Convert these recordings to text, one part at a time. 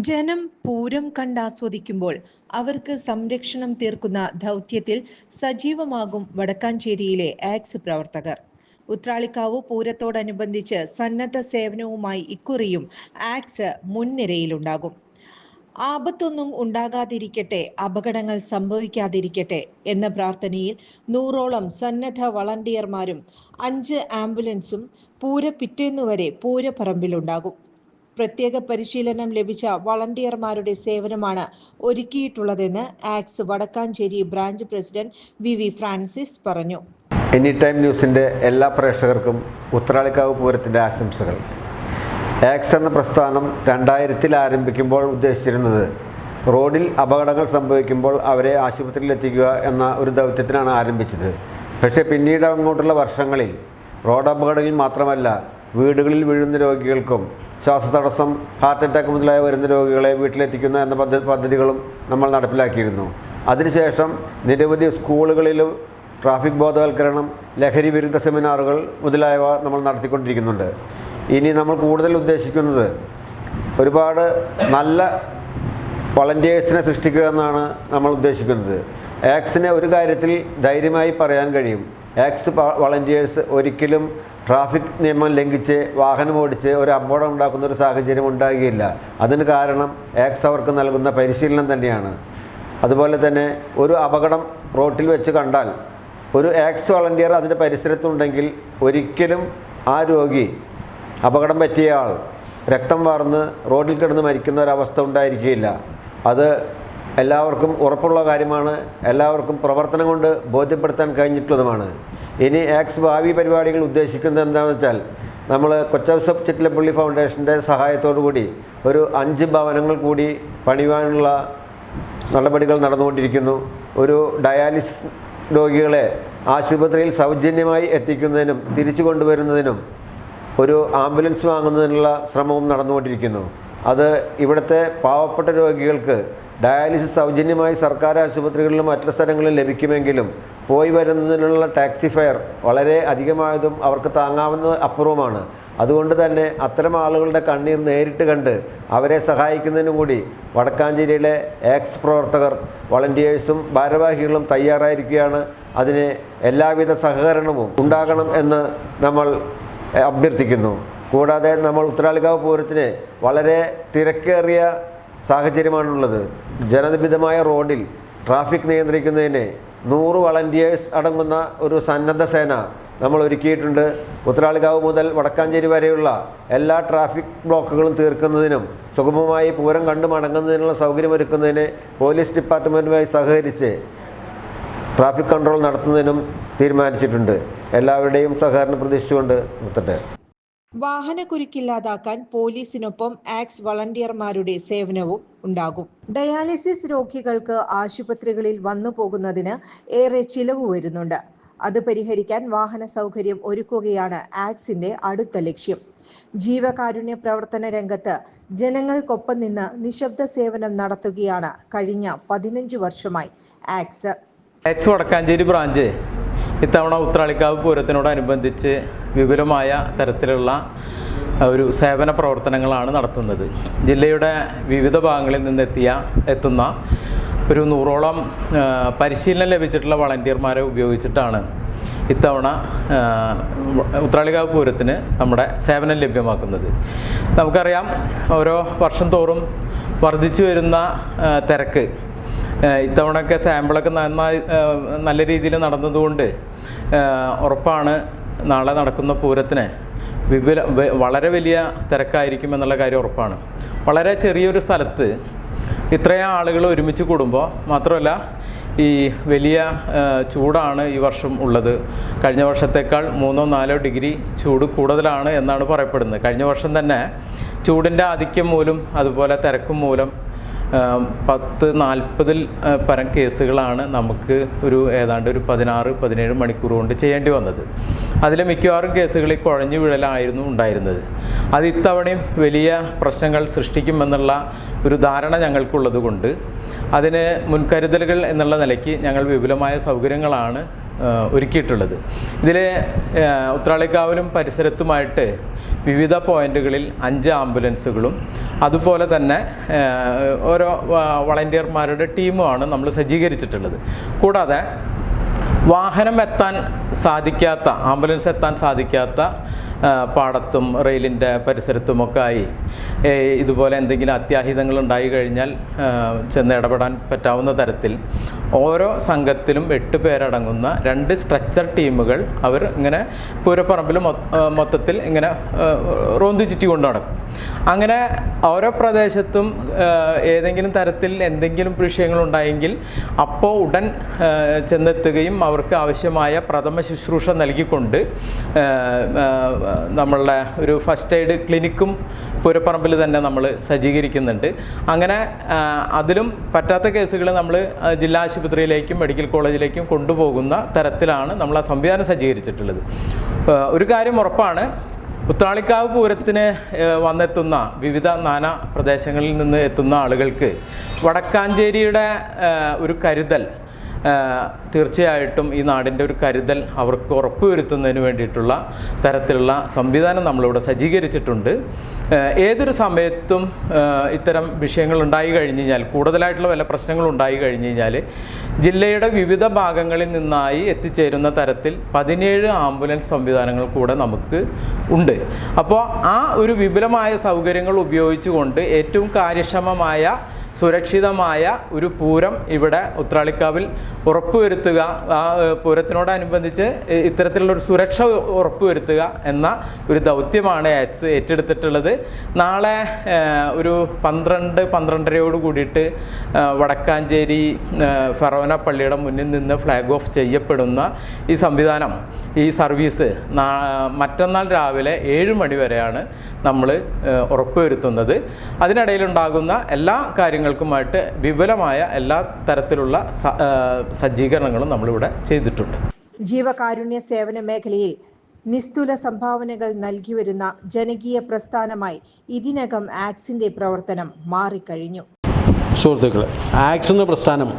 ജനം പൂരം കണ്ടാസ്വദിക്കുമ്പോൾ അവർക്ക് സംരക്ഷണം തീർക്കുന്ന ദൗത്യത്തിൽ സജീവമാകും വടക്കാഞ്ചേരിയിലെ ആക്സ് പ്രവർത്തകർ. ഉത്രാളിക്കാവ് പൂരത്തോടനുബന്ധിച്ച് സന്നദ്ധ സേവനവുമായി ഇക്കുറിയും ആക്സ് മുൻനിരയിലുണ്ടാകും. ആപത്തൊന്നും ഉണ്ടാകാതിരിക്കട്ടെ അപകടങ്ങൾ സംഭവിക്കാതിരിക്കട്ടെ എന്ന പ്രാർത്ഥനയിൽ നൂറോളം സന്നദ്ധ വളണ്ടിയർമാരും അഞ്ച് ആംബുലൻസും പൂര പിറ്റേന്നുവരെ പൂരപ്പറമ്പിലുണ്ടാകും. പ്രത്യേക പരിശീലനം ലഭിച്ച വളണ്ടിയർമാരുടെ സേവനമാണ് ഒരുക്കിയിട്ടുള്ളതെന്ന് ax Vadakkanchery branch president V V Francis പറഞ്ഞു. എനി ടൈം ന്യൂസിന്റെ എല്ലാ പ്രേക്ഷകർക്കും ഉത്രാളിക്കാവ് പൂരത്തിന്റെ ആശംസകൾ. ആക്സ് എന്ന പ്രസ്ഥാനം രണ്ടായിരത്തിൽ ആരംഭിക്കുമ്പോൾ ഉദ്ദേശിച്ചിരുന്നത് റോഡിൽ അപകടങ്ങൾ സംഭവിക്കുമ്പോൾ അവരെ ആശുപത്രിയിൽ എത്തിക്കുക എന്ന ഒരു ദൗത്യത്തിനാണ് ആരംഭിച്ചത്. പക്ഷേ പിന്നീട് അങ്ങോട്ടുള്ള വർഷങ്ങളിൽ റോഡ് അപകടങ്ങളിൽ മാത്രമല്ല വീടുകളിൽ വീഴുന്ന രോഗികൾക്കും ശ്വാസതടസ്സം ഹാർട്ട് അറ്റാക്ക് മുതലായ വരുന്ന രോഗികളെ വീട്ടിലെത്തിക്കുന്ന എന്ന പദ്ധ പദ്ധതികളും നമ്മൾ നടപ്പിലാക്കിയിരുന്നു. അതിനുശേഷം നിരവധി സ്കൂളുകളിലും ട്രാഫിക് ബോധവൽക്കരണം ലഹരി വിരുദ്ധ സെമിനാറുകൾ മുതലായവ നമ്മൾ നടത്തിക്കൊണ്ടിരിക്കുന്നുണ്ട്. ഇനി നമ്മൾ കൂടുതൽ ഉദ്ദേശിക്കുന്നത് ഒരുപാട് നല്ല വളണ്ടിയേഴ്സിനെ സൃഷ്ടിക്കുക എന്നാണ് നമ്മൾ ഉദ്ദേശിക്കുന്നത്. ആക്സിനെ ഒരു കാര്യത്തിൽ ധൈര്യമായി പറയാൻ കഴിയും. ആക്സ് വളണ്ടിയേഴ്സ് ഒരിക്കലും ട്രാഫിക് നിയമം ലംഘിച്ച് വാഹനം ഓടിച്ച് ഒരു അപകടം ഉണ്ടാക്കുന്ന ഒരു സാഹചര്യം ഉണ്ടാകുകയില്ല അതിന് കാരണം ആക്സ് അവർക്ക് നൽകുന്ന പരിശീലനം തന്നെയാണ്. അതുപോലെ തന്നെ ഒരു അപകടം റോട്ടിൽ വെച്ച് കണ്ടാൽ ഒരു ആക്സ് വളണ്ടിയർ അതിന്റെ പരിസരത്തുണ്ടെങ്കിൽ ഒരിക്കലും ആ രോഗി അപകടം പറ്റിയ ആൾ രക്തം വാർന്ന് റോഡിൽ കിടന്ന് മരിക്കുന്ന ഒരവസ്ഥ ഉണ്ടായിരിക്കുകയില്ല. അത് എല്ലാവർക്കും ഉറപ്പുള്ള കാര്യമാണ്. എല്ലാവർക്കും പ്രവർത്തനം കൊണ്ട് ബോധ്യപ്പെടുത്താൻ കഴിഞ്ഞിട്ടുള്ളതുമാണ്. ഇനി ആക്സ് ഭാവി പരിപാടികൾ ഉദ്ദേശിക്കുന്നത് എന്താണെന്ന് വെച്ചാൽ നമ്മൾ കൊച്ചൗസഫ് ചിറ്റിലപ്പള്ളി ഫൗണ്ടേഷന്റെ കൂടി ഒരു അഞ്ച് ഭവനങ്ങൾ കൂടി പണിയുവാനുള്ള നടപടികൾ നടന്നുകൊണ്ടിരിക്കുന്നു. ഒരു ഡയാലിസിസ് രോഗികളെ ആശുപത്രിയിൽ സൗജന്യമായി എത്തിക്കുന്നതിനും തിരിച്ചു കൊണ്ടുവരുന്നതിനും ഒരു ആംബുലൻസ് വാങ്ങുന്നതിനുള്ള ശ്രമവും നടന്നുകൊണ്ടിരിക്കുന്നു. അത് ഇവിടുത്തെ പാവപ്പെട്ട രോഗികൾക്ക് ഡയാലിസിസ് സൗജന്യമായി സർക്കാർ ആശുപത്രികളിലും മറ്റു സ്ഥലങ്ങളിലും ലഭിക്കുമെങ്കിലും പോയി വരുന്നതിനുള്ള ടാക്സി ഫെയർ വളരെ അധികമായതും അവർക്ക് താങ്ങാവുന്ന അപ്പുറവുമാണ്. അതുകൊണ്ട് തന്നെ അത്തരം ആളുകളുടെ കണ്ണീർ നേരിട്ട് കണ്ട് അവരെ സഹായിക്കുന്നതിനും കൂടി വടക്കാഞ്ചേരിയിലെ എക്സ് പ്രവർത്തകർ വളണ്ടിയേഴ്സും ഭാരവാഹികളും തയ്യാറായിരിക്കുകയാണ്. അതിന് എല്ലാവിധ സഹകരണവും ഉണ്ടാകണം എന്ന് നമ്മൾ അഭ്യർത്ഥിക്കുന്നു. കൂടാതെ നമ്മൾ ഉത്തരാളിക്കാവ് പൂരത്തിന് വളരെ തിരക്കേറിയ സാഹചര്യമാണുള്ളത്. ജനനിബിതമായ റോഡിൽ ട്രാഫിക് നിയന്ത്രിക്കുന്നതിന് നൂറ് വളണ്ടിയേഴ്സ് അടങ്ങുന്ന ഒരു സന്നദ്ധ സേന നമ്മൾ ഒരുക്കിയിട്ടുണ്ട്. ഉത്രാളികാവ് മുതൽ വടക്കാഞ്ചേരി വരെയുള്ള എല്ലാ ട്രാഫിക് ബ്ലോക്കുകളും തീർക്കുന്നതിനും സുഗമമായി പൂരം കണ്ടു മടങ്ങുന്നതിനുള്ള സൗകര്യമൊരുക്കുന്നതിന് പോലീസ് ഡിപ്പാർട്ട്മെന്റുമായി സഹകരിച്ച് ട്രാഫിക് കൺട്രോൾ നടത്തുന്നതിനും തീരുമാനിച്ചിട്ടുണ്ട്. എല്ലാവരുടെയും സഹകരണം പ്രതീക്ഷിച്ചുകൊണ്ട് നിർത്തട്ടെ. വാഹനക്കുരുക്കില്ലാതാക്കാൻ പോലീസിനൊപ്പം ആക്സ് വളണ്ടിയർമാരുടെ സേവനവും ഉണ്ടാകും. ഡയാലിസിസ് രോഗികൾക്ക് ആശുപത്രികളിൽ വന്നു പോകുന്നതിന് ഏറെ ചിലവ് വരുന്നുണ്ട്. അത് പരിഹരിക്കാൻ വാഹന സൗകര്യം ഒരുക്കുകയാണ് ആക്സിന്റെ അടുത്ത ലക്ഷ്യം. ജീവകാരുണ്യ പ്രവർത്തന രംഗത്ത് ജനങ്ങൾക്കൊപ്പം നിന്ന് നിശബ്ദ സേവനം നടത്തുകയാണ് കഴിഞ്ഞ പതിനഞ്ച് വർഷമായി ആക്സ്. Ax Vadakkanchery branch. ഇത്തവണ ഉത്രാളിക്കാവ് പൂരത്തിനോടനുബന്ധിച്ച് വിപുലമായ തരത്തിലുള്ള ഒരു സേവന പ്രവർത്തനങ്ങളാണ് നടത്തുന്നത്. ജില്ലയുടെ വിവിധ ഭാഗങ്ങളിൽ നിന്നെത്തിയ എത്തുന്ന ഒരു നൂറോളം പരിശീലനം ലഭിച്ചിട്ടുള്ള വളണ്ടിയർമാരെ ഉപയോഗിച്ചിട്ടാണ് ഇത്തവണ ഉത്രാളികാവ് പൂരത്തിന് നമ്മുടെ സേവനം ലഭ്യമാക്കുന്നത്. നമുക്കറിയാം ഓരോ വർഷം തോറും വർദ്ധിച്ചു വരുന്ന തിരക്ക് ഇത്തവണയൊക്കെ സാമ്പിളൊക്കെ നന്നായി നല്ല രീതിയിൽ നടന്നതുകൊണ്ട് ഉറപ്പാണ് നാളെ നടക്കുന്ന പൂരത്തിന് വിപുല വളരെ വലിയ തിരക്കായിരിക്കും എന്നുള്ള കാര്യം ഉറപ്പാണ്. വളരെ ചെറിയൊരു സ്ഥലത്ത് ഇത്രയും ആളുകൾ ഒരുമിച്ച് കൂടുമ്പോൾ മാത്രമല്ല ഈ വലിയ ചൂടാണ് ഈ വർഷം ഉള്ളത്. കഴിഞ്ഞ വർഷത്തേക്കാൾ മൂന്നോ നാലോ ഡിഗ്രി ചൂട് കൂടുതലാണ് എന്നാണ് പറയപ്പെടുന്നത്. കഴിഞ്ഞ വർഷം തന്നെ ചൂടിന്റെ ആധിക്യം മൂലം അതുപോലെ തിരക്കും മൂലം പത്ത് നാൽപ്പതിൽ പരം കേസുകളാണ് നമുക്ക് ഒരു ഏതാണ്ട് ഒരു പതിനാറ് പതിനേഴ് മണിക്കൂർ കൊണ്ട് ചെയ്യേണ്ടി വന്നത്. അതിലെ മിക്കവാറും കേസുകളിൽ കുഴഞ്ഞു വീഴലായിരുന്നു ഉണ്ടായിരുന്നത്. അത് ഇത്തവണയും വലിയ പ്രശ്നങ്ങൾ സൃഷ്ടിക്കുമെന്നുള്ള ഒരു ധാരണ ഞങ്ങൾക്കുള്ളത് കൊണ്ട് അതിന് മുൻകരുതലുകൾ എന്നുള്ള നിലയ്ക്ക് ഞങ്ങൾ വിപുലമായ സൗകര്യങ്ങളാണ് ഒരുക്കിയിട്ടുള്ളത്. ഇതിൽ ഉത്രാളിക്കാവിലും പരിസരത്തുമായിട്ട് വിവിധ പോയിന്റുകളിൽ അഞ്ച് ആംബുലൻസുകളും അതുപോലെ തന്നെ ഓരോ വളണ്ടിയർമാരുടെ ടീമുമാണ് നമ്മൾ സജ്ജീകരിച്ചിട്ടുള്ളത്. കൂടാതെ വാഹനം എത്താൻ സാധിക്കാത്ത ആംബുലൻസ് എത്താൻ സാധിക്കാത്ത പാടത്തും റെയിലിന്റെ പരിസരത്തുമൊക്കെ ആയി ഇതുപോലെ എന്തെങ്കിലും അത്യാഹിതങ്ങൾ ഉണ്ടായി കഴിഞ്ഞാൽ ചെന്ന് ഇടപെടാൻ പറ്റാവുന്ന തരത്തിൽ ഓരോ സംഘത്തിലും എട്ട് പേരടങ്ങുന്ന രണ്ട് സ്ട്രെച്ചർ ടീമുകൾ അവർ ഇങ്ങനെ പൂരപ്പറമ്പിൽ മൊത്തത്തിൽ ഇങ്ങനെ റോന്തി ചുറ്റി കൊണ്ടു നടക്കും. അങ്ങനെ ഓരോ പ്രദേശത്തും ഏതെങ്കിലും തരത്തിൽ എന്തെങ്കിലും വിഷയങ്ങളുണ്ടായെങ്കിൽ അപ്പോൾ ഉടൻ ചെന്നെത്തുകയും അവർക്ക് ആവശ്യമായ പ്രഥമ ശുശ്രൂഷ നൽകിക്കൊണ്ട് നമ്മളുടെ ഒരു ഫസ്റ്റ് എയ്ഡ് ക്ലിനിക്കും പൂരപ്പറമ്പിൽ തന്നെ നമ്മൾ സജ്ജീകരിക്കുന്നുണ്ട്. അങ്ങനെ അതിലും പറ്റാത്ത കേസുകൾ നമ്മൾ ജില്ലാ ആശുപത്രിയിലേക്കും മെഡിക്കൽ കോളേജിലേക്കും കൊണ്ടുപോകുന്ന തരത്തിലാണ് നമ്മൾ ആ സംവിധാനം സജ്ജീകരിച്ചിട്ടുള്ളത്. ഒരു കാര്യം ഉറപ്പാണ് ഉത്രാളിക്കാവ് പൂരത്തിന് വന്നെത്തുന്ന വിവിധ നാനാ പ്രദേശങ്ങളിൽ നിന്ന് എത്തുന്ന ആളുകൾക്ക് വടക്കാഞ്ചേരിയുടെ ഒരു കരുതൽ തീർച്ചയായിട്ടും ഈ നാടിന്റെ ഒരു കരുതൽ അവർക്ക് ഉറപ്പുവരുത്തുന്നതിന് വേണ്ടിയിട്ടുള്ള തരത്തിലുള്ള സംവിധാനം നമ്മളിവിടെ സജ്ജീകരിച്ചിട്ടുണ്ട്. ഏതൊരു സമയത്തും ഇത്തരം വിഷയങ്ങൾ ഉണ്ടായി കഴിഞ്ഞ് കഴിഞ്ഞാൽ കൂടുതലായിട്ടുള്ള വല്ല പ്രശ്നങ്ങൾ ഉണ്ടായി കഴിഞ്ഞ് കഴിഞ്ഞാൽ ജില്ലയുടെ വിവിധ ഭാഗങ്ങളിൽ നിന്നായി എത്തിച്ചേരുന്ന തരത്തിൽ പതിനേഴ് ആംബുലൻസ് സംവിധാനങ്ങൾ കൂടെ നമുക്ക് ഉണ്ട്. അപ്പോൾ ആ ഒരു വിപുലമായ സൗകര്യങ്ങൾ ഉപയോഗിച്ചുകൊണ്ട് ഏറ്റവും കാര്യക്ഷമമായ സുരക്ഷിതമായ ഒരു പൂരം ഇവിടെ ഉത്രാളിക്കാവിൽ ഉറപ്പുവരുത്തുക. ആ പൂരത്തിനോടനുബന്ധിച്ച് ഇത്തരത്തിലുള്ള ഒരു സുരക്ഷ ഉറപ്പുവരുത്തുക എന്ന ഒരു ദൗത്യമാണ് ആക്സ് ഏറ്റെടുത്തിട്ടുള്ളത്. നാളെ ഒരു പന്ത്രണ്ട് പന്ത്രണ്ടരയോട് കൂടിയിട്ട് വടക്കാഞ്ചേരി ഫറോന പള്ളിയുടെ മുന്നിൽ നിന്ന് ഫ്ലാഗ് ഓഫ് ചെയ്യപ്പെടുന്ന ഈ സംവിധാനം ഈ സർവീസ് നാ- മറ്റന്നാൾ രാവിലെ ഏഴ് മണി വരെയാണ് നമ്മൾ ഉറപ്പുവരുത്തുന്നത്. അതിനിടയിലുണ്ടാകുന്ന എല്ലാ കാര്യങ്ങൾക്കുമായിട്ട് വിപുലമായ എല്ലാ തരത്തിലുള്ള സജ്ജീകരണങ്ങളും നമ്മളിവിടെ ചെയ്തിട്ടുണ്ട്. ജീവകാരുണ്യ സേവന മേഖലയിൽ നിസ്തുല സംഭാവനകൾ നൽകി വരുന്ന ജനകീയ പ്രസ്ഥാനമായി ഇതിനകം ആക്സിന്റെ പ്രവർത്തനം മാറിക്കഴിഞ്ഞു. സുഹൃത്തുക്കൾ ആക്സ് എന്ന പ്രസ്ഥാനം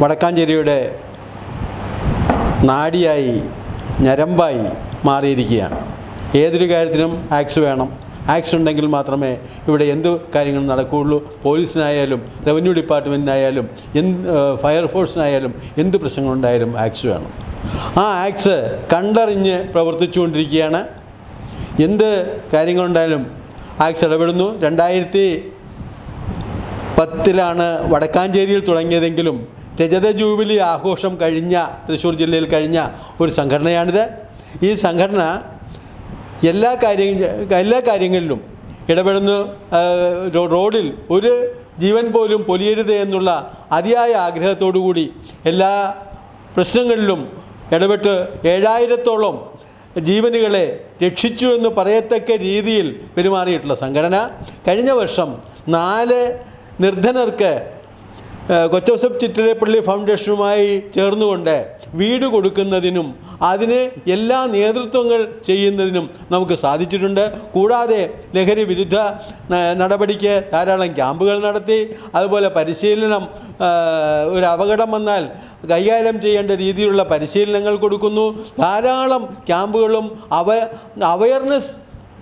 വടക്കാഞ്ചേരിയുടെ നാടിയായി ഞരമ്പായി മാറിയിരിക്കുകയാണ്. ഏതൊരു കാര്യത്തിനും ആക്സ് വേണം. ആക്സ് ഉണ്ടെങ്കിൽ മാത്രമേ ഇവിടെ എന്ത് കാര്യങ്ങൾ നടക്കുകയുള്ളൂ? പോലീസിനായാലും റവന്യൂ ഡിപ്പാർട്ട്മെന്റിനായാലും എന്ത് ഫയർഫോഴ്സിനായാലും എന്ത് പ്രശ്നങ്ങളുണ്ടായാലും ആക്സ് വേണം. ആ ആക്സ് കണ്ടറിഞ്ഞ് പ്രവർത്തിച്ചുകൊണ്ടിരിക്കുകയാണ്. എന്ത് കാര്യങ്ങളുണ്ടായാലും ആക്സ് ഇടപെടുന്നു. രണ്ടായിരത്തി പത്തിലാണ് വടക്കാഞ്ചേരിയിൽ തുടങ്ങിയതെങ്കിലും രജത ജൂബിലി ആഘോഷം കഴിഞ്ഞ തൃശ്ശൂർ ജില്ലയിൽ കഴിഞ്ഞ ഒരു സംഘടനയാണിത്. ഈ സംഘടന എല്ലാ കാര്യ എല്ലാ കാര്യങ്ങളിലും ഇടപെടുന്നു. റോഡിൽ ഒരു ജീവൻ പോലും പൊലിയരുത് എന്നുള്ള അതിയായ കൂടി എല്ലാ പ്രശ്നങ്ങളിലും ഇടപെട്ട് ഏഴായിരത്തോളം ജീവനുകളെ രക്ഷിച്ചു എന്ന് പറയത്തക്ക രീതിയിൽ പെരുമാറിയിട്ടുള്ള സംഘടന. കഴിഞ്ഞ വർഷം നാല് നിർധനർക്ക് കൊച്ചോസഫ് ചിറ്റിലപ്പള്ളി ഫൗണ്ടേഷനുമായി ചേർന്നുകൊണ്ട് വീട് കൊടുക്കുന്നതിനും അതിന് എല്ലാ നേതൃത്വങ്ങൾ ചെയ്യുന്നതിനും നമുക്ക് സാധിച്ചിട്ടുണ്ട്. കൂടാതെ ലഹരി വിരുദ്ധ നടപടിക്ക് ധാരാളം ക്യാമ്പുകൾ നടത്തി അതുപോലെ പരിശീലനം ഒരു അപകടം വന്നാൽ കൈകാര്യം ചെയ്യേണ്ട രീതിയിലുള്ള പരിശീലനങ്ങൾ കൊടുക്കുന്നു. ധാരാളം ക്യാമ്പുകളും അവ അവയർനെസ്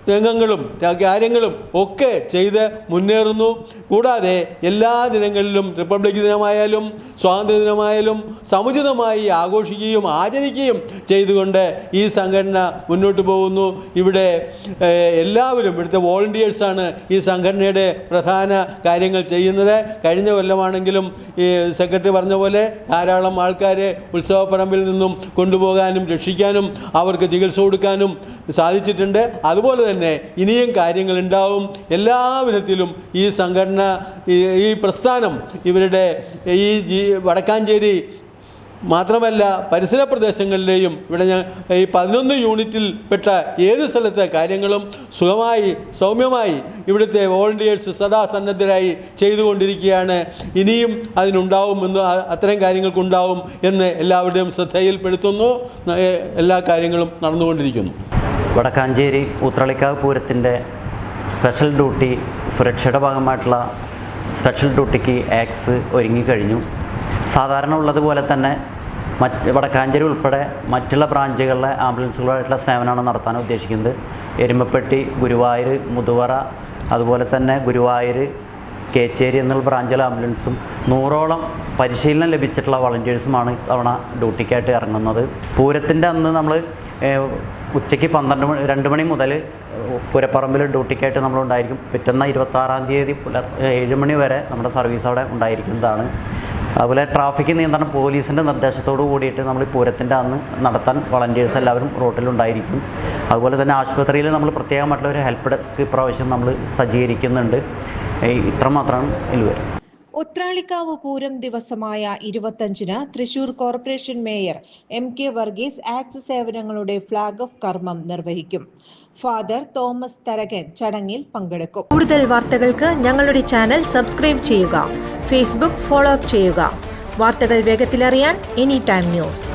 രംഗങ്ങളും കാര്യങ്ങളും ഒക്കെ ചെയ്ത് മുന്നേറുന്നു. കൂടാതെ എല്ലാ ദിനങ്ങളിലും റിപ്പബ്ലിക് ദിനമായാലും സ്വാതന്ത്ര്യ ദിനമായാലും സമുചിതമായി ആഘോഷിക്കുകയും ആചരിക്കുകയും ചെയ്തുകൊണ്ട് ഈ സംഘടന മുന്നോട്ട് പോകുന്നു. ഇവിടെ എല്ലാവരും ഇവിടുത്തെ വോളണ്ടിയേഴ്സാണ് ഈ സംഘടനയുടെ പ്രധാന കാര്യങ്ങൾ ചെയ്യുന്നത്. കഴിഞ്ഞ കൊല്ലമാണെങ്കിലും ഈ സെക്രട്ടറി പറഞ്ഞ പോലെ ധാരാളം ആൾക്കാരെ ഉത്സവപ്പറമ്പിൽ നിന്നും കൊണ്ടുപോകാനും രക്ഷിക്കാനും അവർക്ക് ചികിത്സ കൊടുക്കാനും സാധിച്ചിട്ടുണ്ട്. അതുപോലെ തന്നെ തന്നെ ഇനിയും കാര്യങ്ങളുണ്ടാവും. എല്ലാ വിധത്തിലും ഈ സംഘടന ഈ പ്രസ്ഥാനം ഇവരുടെ ഈ വടക്കാഞ്ചേരി മാത്രമല്ല പരിസര പ്രദേശങ്ങളിലെയും ഇവിടെ ഞാൻ ഈ പതിനൊന്ന് യൂണിറ്റിൽ പെട്ട ഏത് സ്ഥലത്തെ കാര്യങ്ങളും സുഖമായി സൗമ്യമായി ഇവിടുത്തെ വോളണ്ടിയേഴ്സ് സദാ സന്നദ്ധരായി ചെയ്തുകൊണ്ടിരിക്കുകയാണ്. ഇനിയും അതിനുണ്ടാവുമെന്ന് അത്തരം കാര്യങ്ങൾക്കുണ്ടാവും എന്ന് എല്ലാവരുടെയും ശ്രദ്ധയിൽപ്പെടുത്തുന്നു. എല്ലാ കാര്യങ്ങളും നടന്നുകൊണ്ടിരിക്കുന്നു. വടക്കാഞ്ചേരി ഉത്രളിക്കാവ് പൂരത്തിന്റെ സ്പെഷ്യൽ ഡ്യൂട്ടി സുരക്ഷയുടെ ഭാഗമായിട്ടുള്ള സ്പെഷ്യൽ ഡ്യൂട്ടിക്ക് ആക്സ് ഒരുങ്ങിക്കഴിഞ്ഞു. സാധാരണ ഉള്ളതുപോലെ തന്നെ മറ്റ് വടക്കാഞ്ചേരി ഉൾപ്പെടെ മറ്റുള്ള ബ്രാഞ്ചുകളിലെ ആംബുലൻസുകളായിട്ടുള്ള സേവനമാണ് നടത്താൻ ഉദ്ദേശിക്കുന്നത്. എരുമപ്പെട്ടി ഗുരുവായൂർ മുതുവറ അതുപോലെ തന്നെ ഗുരുവായൂർ കേച്ചേരി എന്നുള്ള ബ്രാഞ്ചിലെ ആംബുലൻസും നൂറോളം പരിശീലനം ലഭിച്ചിട്ടുള്ള വളണ്ടിയേഴ്സുമാണ് തവണ ഡ്യൂട്ടിക്കായിട്ട് ഇറങ്ങുന്നത്. പൂരത്തിന്റെ അന്ന് നമ്മൾ ഉച്ചയ്ക്ക് പന്ത്രണ്ട് മണി രണ്ട് മണി മുതൽ പുരപ്പറമ്പിൽ ഡ്യൂട്ടിക്കായിട്ട് നമ്മളുണ്ടായിരിക്കും. പിറ്റന്ന ഇരുപത്താറാം തീയതി പുലർ ഏഴ് മണി വരെ നമ്മുടെ സർവീസ് അവിടെ ഉണ്ടായിരിക്കുന്നതാണ്. അതുപോലെ ട്രാഫിക് നിയന്ത്രണം പോലീസിന്റെ നിർദ്ദേശത്തോടു കൂടിയിട്ട് നമ്മൾ പൂരത്തിന്റെ അന്ന് നടത്താൻ വളണ്ടിയേഴ്സ് എല്ലാവരും റോട്ടിലുണ്ടായിരിക്കും അതുപോലെ തന്നെ ആശുപത്രിയിൽ നമ്മൾ പ്രത്യേകമായിട്ടുള്ള ഒരു ഹെൽപ്പ് ഡെസ്ക് ഇപ്രാവശ്യം നമ്മൾ സജ്ജീകരിക്കുന്നുണ്ട്. ഇത്രമാത്രമാണ് ഇതിൽ വരും ഉത്രാളിക്കാവ് പൂരം ദിവസമായ ഇരുപത്തഞ്ചിന് Thrissur corporation mayor M K Varghese ax സേവനങ്ങളുടെ ഫ്ലാഗ് ഓഫ് കർമ്മം നിർവഹിക്കും. ഫാദർ തോമസ് തരകൻ ചടങ്ങിൽ പങ്കെടുക്കും. കൂടുതൽ വാർത്തകൾക്ക് ഞങ്ങളുടെ ചാനൽ സബ്സ്ക്രൈബ് ചെയ്യുക ഫേസ്ബുക്ക് ഫോളോ അപ്പ് ചെയ്യുക. വാർത്തകൾ വേഗത്തിലറിയാൻ എനി ടൈം ന്യൂസ്.